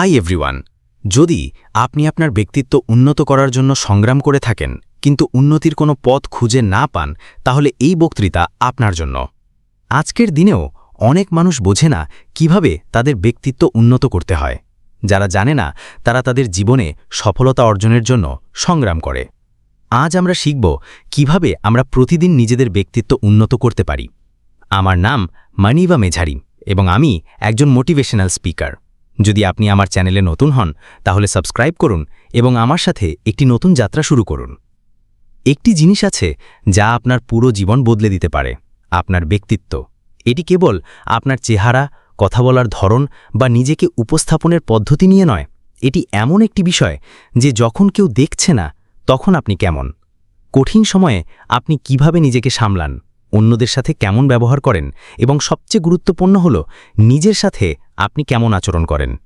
Hi everyone, যদি আপনি আপনার ব্যক্তিত্ব উন্নত করার জন্য সংগ্রাম করে থাকেন, কিন্তু উন্নতির কোনো পথ খুঁজে না পান, তাহলে এই বক্তৃতা আপনার জন্য। আজকের দিনেও অনেক মানুষ বোঝে না কীভাবে তাদের ব্যক্তিত্ব উন্নত করতে হয়। যারা জানে না, তারা তাদের জীবনে সফলতা অর্জনের জন্য সংগ্রাম করে। আজ আমরা শিখব কীভাবে আমরা প্রতিদিন নিজেদের ব্যক্তিত্ব উন্নত করতে পারি। আমার নাম মানিবা মেঝারি এবং আমি একজন মোটিভেশনাল স্পিকার যদি আপনি আমার চ্যানেলে নতুন হন, তাহলে সাবস্ক্রাইব করুন এবং আমার সাথে একটি নতুন যাত্রা শুরু করুন। একটি জিনিস আছে যা আপনার পুরো জীবন বদলে দিতে পারে, আপনার ব্যক্তিত্ব। এটি কেবল আপনার চেহারা, কথা বলার ধরন বা নিজেকে উপস্থাপনের পদ্ধতি নিয়ে নয়। এটি এমন একটি বিষয় যে যখন কেউ দেখছে না, তখন আপনি কেমন? কঠিন সময়ে আপনি কীভাবে নিজেকে সামলান? অন্যদের সাথে কেমন ব্যবহার করেন? এবং সবচেয়ে গুরুত্বপূর্ণ হল নিজের সাথে আপনি কেমন আচরণ করেন?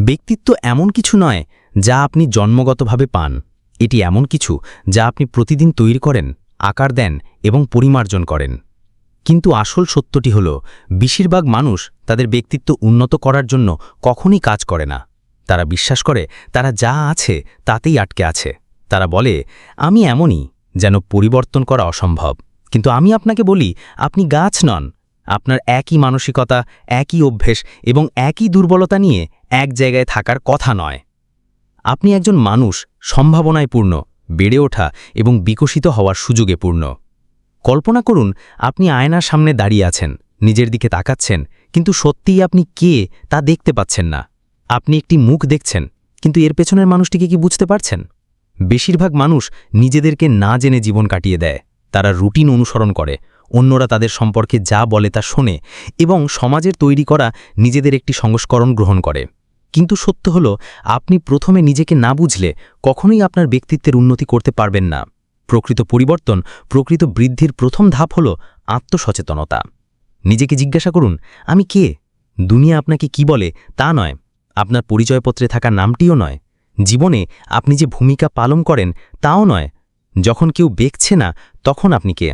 ব্যক্তিত্ব এমন কিছু নয় যা আপনি জন্মগতভাবে পান। এটি এমন কিছু যা আপনি প্রতিদিন তৈরি করেন, আকার দেন এবং পরিমার্জন করেন। কিন্তু আসল সত্যটি হল, বেশিরভাগ মানুষ তাদের ব্যক্তিত্ব উন্নত করার জন্য কখনই কাজ করে না। তারা বিশ্বাস করে, তারা যা আছে তাতেই আটকে আছে। তারা বলে, আমি এমনই যেন পরিবর্তন করা অসম্ভব। কিন্তু আমি আপনাকে বলি, আপনি গাছ নন আপনার একই মানসিকতা, একই অভ্যেস এবং একই দুর্বলতা নিয়ে এক জায়গায় থাকার কথা নয়। আপনি একজন মানুষ সম্ভাবনায় পূর্ণ, বেড়ে ওঠা এবং বিকশিত হওয়ার সুযোগে পূর্ণ। কল্পনা করুন, আপনি আয়নার সামনে দাঁড়িয়ে আছেন, নিজের দিকে তাকাচ্ছেন, কিন্তু সত্যিই আপনি কে তা দেখতে পাচ্ছেন না। আপনি একটি মুখ দেখছেন, কিন্তু এর পেছনের মানুষটিকে কি বুঝতে পারছেন? বেশিরভাগ মানুষ নিজেদেরকে না জেনে জীবন কাটিয়ে দেয়, তারা রুটিন অনুসরণ করে অন্যরা তাদের সম্পর্কে যা বলে তা শোনে এবং সমাজের তৈরি করা নিজেদের একটি সংস্করণ গ্রহণ করে। কিন্তু সত্য হল, আপনি প্রথমে নিজেকে না বুঝলে কখনোই আপনার ব্যক্তিত্বের উন্নতি করতে পারবেন না। প্রকৃত পরিবর্তন, প্রকৃত বৃদ্ধির প্রথম ধাপ হল আত্মসচেতনতা। নিজেকে জিজ্ঞাসা করুন, আমি কে? দুনিয়া আপনাকে কি বলে? তা নয়। আপনার পরিচয়পত্রে থাকা নামটিও নয়। জীবনে আপনি যে ভূমিকা পালন করেন, তাও নয়। যখন কেউ বেকছে না, তখন আপনি কে?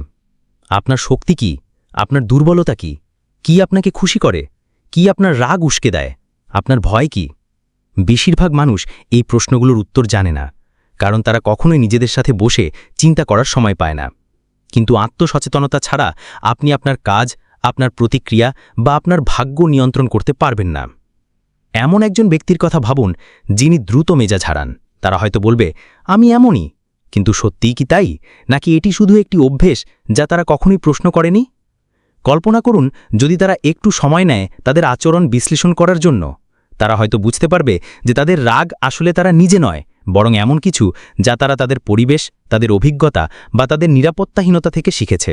আপনার শক্তি কি? আপনার দুর্বলতা কি? কি আপনাকে খুশি করে? কি আপনার রাগ উস্কে দেয়? আপনার ভয় কি? বেশিরভাগ মানুষ এই প্রশ্নগুলোর উত্তর জানে না, কারণ তারা কখনোই নিজেদের সাথে বসে চিন্তা করার সময় পায় না। কিন্তু আত্মসচেতনতা ছাড়া আপনি আপনার কাজ, আপনার প্রতিক্রিয়া বা আপনার ভাগ্য নিয়ন্ত্রণ করতে পারবেন না। এমন একজন ব্যক্তির কথা ভাবুন যিনি দ্রুত মেজাজ হারান। তারা হয়তো বলবে, আমি এমনই। কিন্তু সত্যিই কি তাই? নাকি এটি শুধু একটি অভ্যেস যা তারা কখনোই প্রশ্ন করেনি? কল্পনা করুন, যদি তারা একটু সময় নেয় তাদের আচরণ বিশ্লেষণ করার জন্য, তারা হয়তো বুঝতে পারবে যে তাদের রাগ আসলে তারা নিজে নয়, বরং এমন কিছু যা তারা তাদের পরিবেশ, তাদের অভিজ্ঞতা বা তাদের নিরাপত্তাহীনতা থেকে শিখেছে।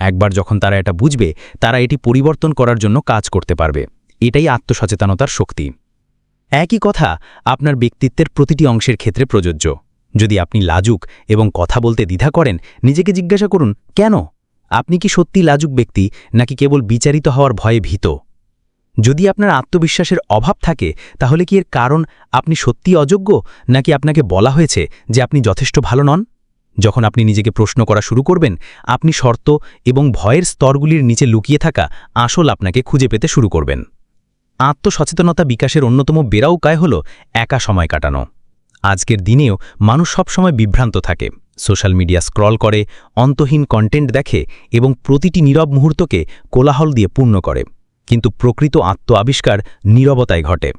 একবার যখন তারা এটা বুঝবে, তারা এটি পরিবর্তন করার জন্য কাজ করতে পারবে। এটাই আত্মসচেতনতার শক্তি। একই কথা আপনার ব্যক্তিত্বের প্রতিটি অংশের ক্ষেত্রে প্রযোজ্য। যদি আপনি লাজুক এবং কথা বলতে দ্বিধা করেন, নিজেকে জিজ্ঞাসা করুন, কেন? আপনি কি সত্যি লাজুক ব্যক্তি, নাকি কেবল বিচারিত হওয়ার ভয়ে ভীত? যদি আপনার আত্মবিশ্বাসের অভাব থাকে, তাহলে কি এর কারণ আপনি সত্যি অযোগ্য, নাকি আপনাকে বলা হয়েছে যে আপনি যথেষ্ট ভালো নন? যখন আপনি নিজেকে প্রশ্ন করা শুরু করবেন, আপনি শর্ত এবং ভয়ের স্তরগুলির নিচে লুকিয়ে থাকা আসল আপনাকে খুঁজে পেতে শুরু করবেন। আত্মসচেতনতা বিকাশের অন্যতম বেড়া উপায় হল একা সময় কাটানো। আজকের দিনেও মানুষ সবসময় বিভ্রান্ত থাকে। সোশ্যাল মিডিয়া স্ক্রল করে, অন্তহীন কন্টেন্ট দেখে এবং প্রতিটি নীরব মুহূর্তকে কোলাহল দিয়ে পূর্ণ করে। কিন্তু প্রকৃত আত্ম আবিষ্কার নীরবতায় ঘটে।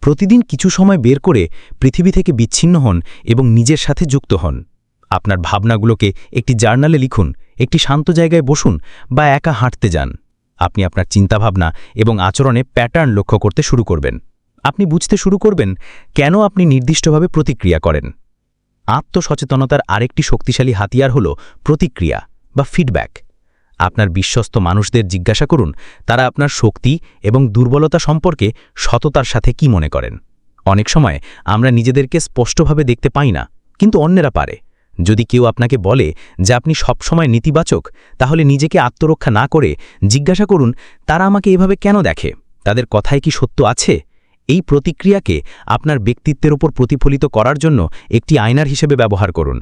প্রতিদিন কিছু সময় বের করে পৃথিবী থেকে বিচ্ছিন্ন হন এবং নিজের সাথে যুক্ত হন। আপনার ভাবনাগুলোকে একটি জার্নালে লিখুন, একটি শান্ত জায়গায় বসুন বা একা হাঁটতে যান। আপনি আপনার চিন্তাভাবনা এবং আচরণে প্যাটার্ন লক্ষ্য করতে শুরু করবেন। আপনি বুঝতে শুরু করবেন কেন আপনি নির্দিষ্টভাবে প্রতিক্রিয়া করেন। আত্মসচেতনতার আরেকটি শক্তিশালী হাতিয়ার হল প্রতিক্রিয়া বা ফিডব্যাক আপনার বিশ্বস্ত মানুষদের জিজ্ঞাসা করুন, তারা আপনার শক্তি এবং দুর্বলতা সম্পর্কে সততার সাথে কি মনে করেন। অনেক সময় আমরা নিজেদেরকে স্পষ্টভাবে দেখতে পাই না, কিন্তু অন্যেরা পারে। যদি কেউ আপনাকে বলে যে আপনি সবসময় নেতিবাচক, তাহলে নিজেকে আত্মরক্ষা না করে জিজ্ঞাসা করুন, তারা আমাকে এভাবে কেন দেখে? তাদের কথায় কি সত্য আছে? এই প্রতিক্রিয়াকে আপনার ব্যক্তিত্বের ওপর প্রতিফলিত করার জন্য একটি আয়নার হিসেবে ব্যবহার করুন।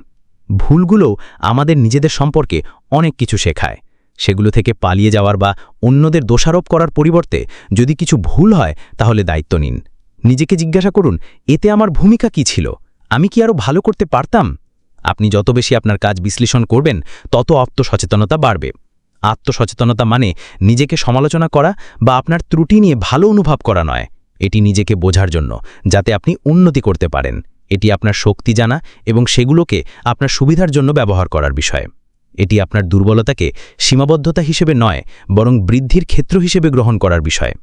ভুলগুলোও আমাদের নিজেদের সম্পর্কে অনেক কিছু শেখায়। সেগুলো থেকে পালিয়ে যাওয়ার বা অন্যদের দোষারোপ করার পরিবর্তে যদি কিছু ভুল হয়, তাহলে দায়িত্ব নিন। নিজেকে জিজ্ঞাসা করুন, এতে আমার ভূমিকা কি ছিল? আমি কি আরও ভালো করতে পারতাম? আপনি যত বেশি আপনার কাজ বিশ্লেষণ করবেন, তত আত্মসচেতনতা বাড়বে। আত্মসচেতনতা মানে নিজেকে সমালোচনা করা বা আপনার ত্রুটি নিয়ে ভালো অনুভব করা নয়। এটি নিজেকে বোঝার জন্য, যাতে আপনি উন্নতি করতে পারেন। এটি আপনার শক্তি জানা এবং সেগুলোকে আপনার সুবিধার জন্য ব্যবহার করার বিষয়। এটি আপনার দুর্বলতাকে সীমাবদ্ধতা হিসেবে নয়, বরং বৃদ্ধির ক্ষেত্র হিসেবে গ্রহণ করার বিষয়।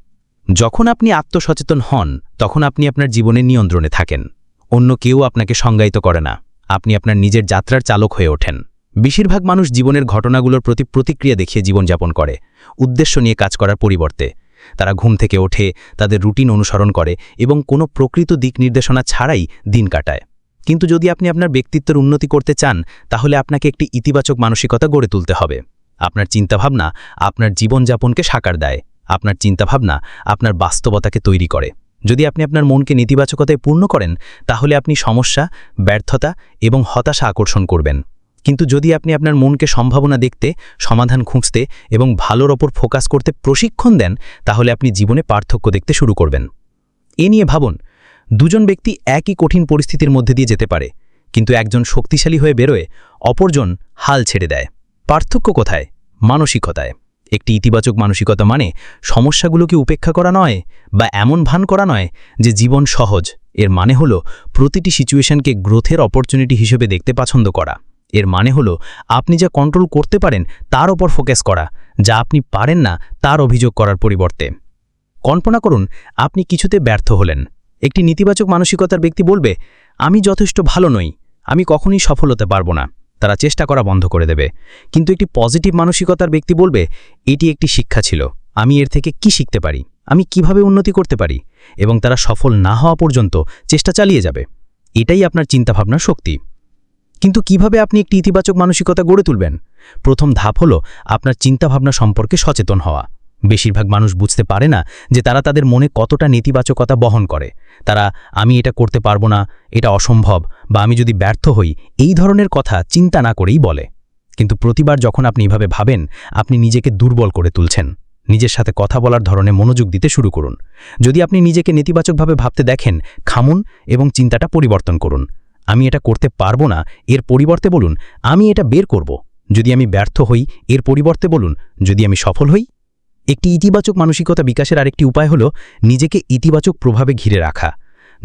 যখন আপনি আত্মসচেতন হন, তখন আপনি আপনার জীবনে নিয়ন্ত্রণে থাকেন। অন্য কেউ আপনাকে সংজ্ঞায়িত করে না। আপনি আপনার নিজের যাত্রার চালক হয়ে ওঠেন। বেশিরভাগ মানুষ জীবনের ঘটনাগুলোর প্রতি প্রতিক্রিয়া দেখিয়ে জীবনযাপন করে। উদ্দেশ্য নিয়ে কাজ করার পরিবর্তে। তারা ঘুম থেকে ওঠে, তাদের রুটিন অনুসরণ করে এবং কোনো প্রকৃত দিক নির্দেশনা ছাড়াই দিন কাটায়। কিন্তু যদি আপনি আপনার ব্যক্তিত্বের উন্নতি করতে চান, তাহলে আপনাকে একটি ইতিবাচক মানসিকতা গড়ে তুলতে হবে। আপনার চিন্তাভাবনা আপনার জীবনযাপনকে সাকার দেয়। আপনার চিন্তাভাবনা আপনার বাস্তবতাকে তৈরি করে। যদি আপনি আপনার মনকে নেতিবাচকতায় পূর্ণ করেন, তাহলে আপনি সমস্যা, ব্যর্থতা এবং হতাশা আকর্ষণ করবেন। কিন্তু যদি আপনি আপনার মনকে সম্ভাবনা দেখতে, সমাধান খুঁজতে এবং ভালোর ওপর ফোকাস করতে প্রশিক্ষণ দেন, তাহলে আপনি জীবনে পার্থক্য দেখতে শুরু করবেন। এ নিয়ে ভাবুন, দুজন ব্যক্তি একই কঠিন পরিস্থিতির মধ্যে দিয়ে যেতে পারে, কিন্তু একজন শক্তিশালী হয়ে বেরোয়, অপরজন হাল ছেড়ে দেয়। পার্থক্য কোথায়? মানসিকতায়। একটি ইতিবাচক মানসিকতা মানে সমস্যাগুলোকে উপেক্ষা করা নয় বা এমন ভান করা নয় যে জীবন সহজ। এর মানে হলো, প্রতিটি সিচুয়েশনকে গ্রোথের অপরচুনিটি হিসেবে দেখতে পছন্দ করা। এর মানে হলো, আপনি যা কন্ট্রোল করতে পারেন, তার ওপর ফোকাস করা, যা আপনি পারেন না, তার অভিযোগ করার পরিবর্তে। কল্পনা করুন, আপনি কিছুতে ব্যর্থ হলেন। একটি নেতিবাচক মানসিকতার ব্যক্তি বলবে, আমি যথেষ্ট ভালো নই, আমি কখনই সফল হতে পারব না। তারা চেষ্টা করা বন্ধ করে দেবে। কিন্তু একটি পজিটিভ মানসিকতার ব্যক্তি বলবে, এটি একটি শিক্ষা ছিল, আমি এর থেকে কি শিখতে পারি? আমি কীভাবে উন্নতি করতে পারি? এবং তারা সফল না হওয়া পর্যন্ত চেষ্টা চালিয়ে যাবে। এটাই আপনার চিন্তাভাবনার শক্তি। কিন্তু কীভাবে আপনি একটি ইতিবাচক মানসিকতা গড়ে তুলবেন? প্রথম ধাপ হল আপনার চিন্তাভাবনা সম্পর্কে সচেতন হওয়া। বেশিরভাগ মানুষ বুঝতে পারে না যে তারা তাদের মনে কতটা নেতিবাচকতা বহন করে। তারা, আমি এটা করতে পারব না, এটা অসম্ভব বা, আমি যদি ব্যর্থ হই এই ধরনের কথা চিন্তা না করেই বলে। কিন্তু প্রতিবার যখন আপনি এভাবে ভাবেন, আপনি নিজেকে দুর্বল করে তুলছেন। নিজের সাথে কথা বলার ধরনে মনোযোগ দিতে শুরু করুন। যদি আপনি নিজেকে নেতিবাচকভাবে ভাবতে দেখেন, খামুন এবং চিন্তাটা পরিবর্তন করুন। আমি এটা করতে পারব না, এর পরিবর্তে বলুন, আমি এটা বের করব। যদি আমি ব্যর্থ হই, এর পরিবর্তে বলুন, যদি আমি সফল হই? একটি ইতিবাচক মানসিকতা বিকাশের আরেকটি উপায় হল নিজেকে ইতিবাচক প্রভাবে ঘিরে রাখা।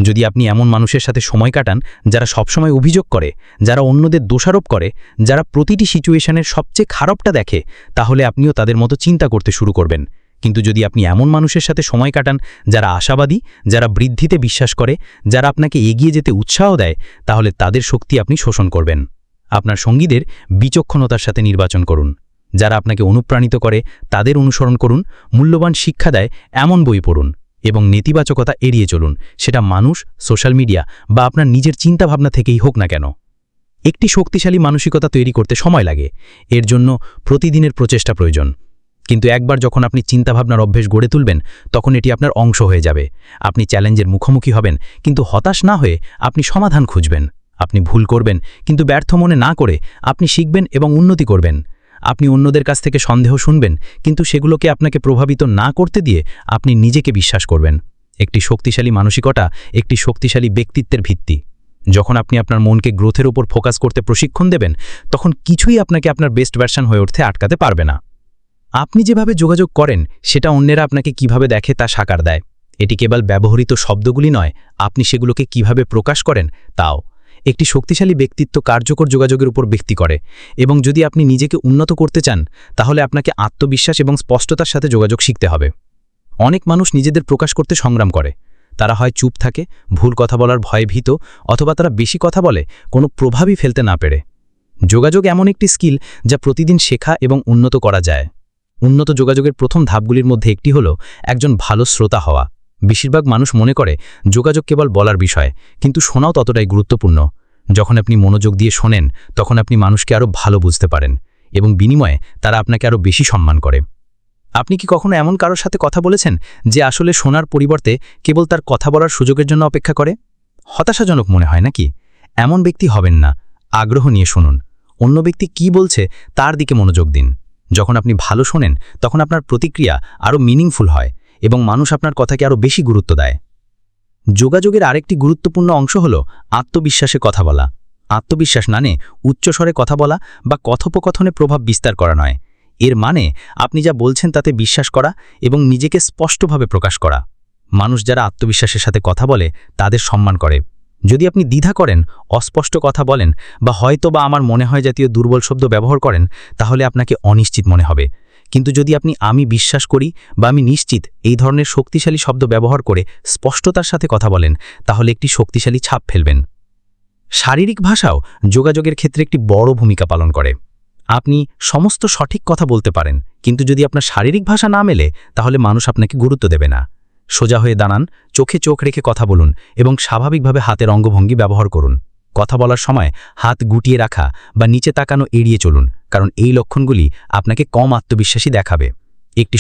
যদি আপনি এমন মানুষের সাথে সময় কাটান, যারা সবসময় অভিযোগ করে, যারা অন্যদের দোষারোপ করে, যারা প্রতিটি সিচুয়েশনের সবচেয়ে খারাপটা দেখে, তাহলে আপনিও তাদের মতো চিন্তা করতে শুরু করবেন। কিন্তু যদি আপনি এমন মানুষের সাথে সময় কাটান যারা আশাবাদী, যারা বৃদ্ধিতে বিশ্বাস করে, যারা আপনাকে এগিয়ে যেতে উৎসাহ দেয়, তাহলে তাদের শক্তি আপনি শোষণ করবেন। আপনার সঙ্গীদের বিচক্ষণতার সাথে নির্বাচন করুন। যারা আপনাকে অনুপ্রাণিত করে, তাদের অনুসরণ করুন। মূল্যবান শিক্ষা দেয়, এমন বই পড়ুন এবং নেতিবাচকতা এড়িয়ে চলুন। সেটা মানুষ, সোশ্যাল মিডিয়া বা আপনার নিজের চিন্তাভাবনা থেকেই হোক না কেন। একটি শক্তিশালী মানসিকতা তৈরি করতে সময় লাগে। এর জন্য প্রতিদিনের প্রচেষ্টা প্রয়োজন। কিন্তু একবার যখন আপনি চিন্তাভাবনার অভ্যেস গড়ে তুলবেন, তখন এটি আপনার অংশ হয়ে যাবে। আপনি চ্যালেঞ্জের মুখোমুখি হবেন, কিন্তু হতাশ না হয়ে আপনি সমাধান খুঁজবেন। আপনি ভুল করবেন, কিন্তু ব্যর্থ মনে না করে আপনি শিখবেন এবং উন্নতি করবেন। আপনি অন্যদের কাছ থেকে সন্দেহ শুনবেন, কিন্তু সেগুলোকে আপনাকে প্রভাবিত না করতে দিয়ে আপনি নিজেকে বিশ্বাস করবেন। একটি শক্তিশালী মানসিকতা, একটি শক্তিশালী ব্যক্তিত্বের ভিত্তি। যখন আপনি আপনার মনকে গ্রোথের উপর ফোকাস করতে প্রশিক্ষণ দেবেন, তখন কিছুই আপনাকে আপনার বেস্ট ভার্সন হয়ে উঠতে আটকাতে পারবে না। আপনি যেভাবে যোগাযোগ করেন, সেটা অন্যেরা আপনাকে কীভাবে দেখে তা সাকার দেয়। এটি কেবল ব্যবহৃত শব্দগুলি নয়, আপনি সেগুলোকে কীভাবে প্রকাশ করেন, তাও। একটি শক্তিশালী ব্যক্তিত্ব কার্যকর যোগাযোগের উপর ব্যক্তি করে, এবং যদি আপনি নিজেকে উন্নত করতে চান, তাহলে আপনাকে আত্মবিশ্বাস এবং স্পষ্টতার সাথে যোগাযোগ শিখতে হবে। অনেক মানুষ নিজেদের প্রকাশ করতে সংগ্রাম করে। তারা হয় চুপ থাকে, ভুল কথা বলার ভয়ে ভীত, অথবা তারা বেশি কথা বলে, কোনো প্রভাবই ফেলতে না পেরে। যোগাযোগ এমন একটি স্কিল যা প্রতিদিন শেখা এবং উন্নত করা যায়। উন্নত যোগাযোগের প্রথম ধাপগুলির মধ্যে একটি হল একজন ভালো শ্রোতা হওয়া। বেশিরভাগ মানুষ মনে করে, যোগাযোগ কেবল বলার বিষয়, কিন্তু শোনাও ততটাই গুরুত্বপূর্ণ। যখন আপনি মনোযোগ দিয়ে শোনেন, তখন আপনি মানুষকে আরও ভালো বুঝতে পারেন, এবং বিনিময়ে তারা আপনাকে আরও বেশি সম্মান করে। আপনি কি কখনো এমন কারোর সাথে কথা বলেছেন, যে আসলে শোনার পরিবর্তে কেবল তার কথা বলার সুযোগের জন্য অপেক্ষা করে? হতাশাজনক মনে হয় নাকি? এমন ব্যক্তি হবেন না, আগ্রহ নিয়ে শুনুন। অন্য ব্যক্তি কি বলছে, তার দিকে মনোযোগ দিন। যখন আপনি ভালো শোনেন, তখন আপনার প্রতিক্রিয়া আরও মিনিংফুল হয় এবং মানুষ আপনার কথাকে আরও বেশি গুরুত্ব দেয়। যোগাযোগের আরেকটি গুরুত্বপূর্ণ অংশ হল আত্মবিশ্বাসে কথা বলা। আত্মবিশ্বাস মানে উচ্চস্বরে কথা বলা বা কথোপকথনে প্রভাব বিস্তার করা নয়। এর মানে আপনি যা বলছেন তাতে বিশ্বাস করা এবং নিজেকে স্পষ্টভাবে প্রকাশ করা। মানুষ যারা আত্মবিশ্বাসের সাথে কথা বলে, তাদের সম্মান করে। যদি আপনি দ্বিধা করেন, অস্পষ্ট কথা বলেন বা হয়তো বা আমার মনে হয় জাতীয় দুর্বল শব্দ ব্যবহার করেন, তাহলে আপনাকে অনিশ্চিত মনে হবে। কিন্তু যদি আপনি আমি বিশ্বাস করি বা আমি নিশ্চিত এই ধরনের শক্তিশালী শব্দ ব্যবহার করে স্পষ্টতার সাথে কথা বলেন, তাহলে একটি শক্তিশালী ছাপ ফেলবেন। শারীরিক ভাষাও যোগাযোগের ক্ষেত্রে একটি বড় ভূমিকা পালন করে। আপনি সমস্ত সঠিক কথা বলতে পারেন, কিন্তু যদি আপনার শারীরিক ভাষা না মেলে, তাহলে মানুষ আপনাকে গুরুত্ব দেবে না। সোজা হয়ে দাঁড়ান, চোখে চোখ রেখে কথা বলুন এবং স্বাভাবিকভাবে হাতের অঙ্গভঙ্গি ব্যবহার করুন। কথা বলার সময় হাত গুটিয়ে রাখা বা নিচে তাকানো এড়িয়ে চলুন, কারণ এই লক্ষণগুলি আপনাকে কম আত্মবিশ্বাসী দেখাবে। একটি